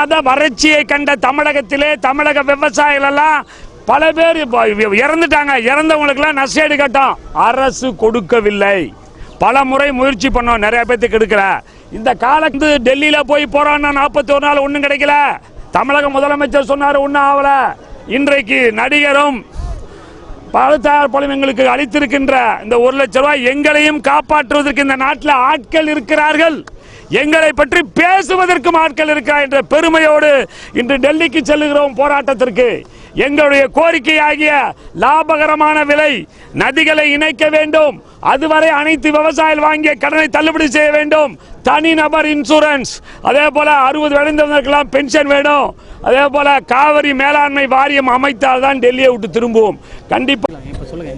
இல்லாத வறட்சியை கண்ட தமிழகத்திலே தமிழக விவசாயிகள் எல்லாம் பல பேர் இறந்துட்டாங்க. இறந்தவங்களுக்கெல்லாம் நஷ்டேடு கட்டம். அரசு கொடுக்கவில்லை. பல முறை முயற்சி பண்ணோம். நிறைய பேர்த்துக்கு எடுக்கல. இந்த காலத்து டெல்லியில் போய் போறான்னா நாற்பத்தி ஒரு நாள் ஒன்றும் கிடைக்கல. தமிழக முதலமைச்சர் சொன்னார் ஒன்றும் ஆகல இன்றைக்கு நடிகரும் பழுத்தார் பழம் எங்களுக்கு அளித்திருக்கின்ற இந்த ஒரு லட்ச ரூபாய் எங்களையும் காப்பாற்றுவதற்கு இந்த நாட்டில் ஆட்கள் இருக்கிறார்கள். எங்களை பற்றி பேசுவதற்கும் ஆட்கள் இருக்கா என்ற பெருமையோடு இன்று டெல்லிக்கு செல்லுகிறோம் போராட்டத்திற்கு. எங்களுடைய கோரிக்கையாகிய லாபகரமான விலை நதிகளை இணைக்க வேண்டும். அதுவரை அனைத்து விவசாயிகள் வாங்கிய கடனை தள்ளுபடி செய்ய வேண்டும். தனிநபர் இன்சூரன்ஸ். அதே போல அறுபது வயதிருந்தவர்களுக்கெல்லாம் பென்ஷன் வேணும். அதே போல காவிரி மேலாண்மை வாரியம் அமைத்தால் தான் டெல்லியை விட்டு திரும்புவோம். கண்டிப்பாக சொல்லுங்க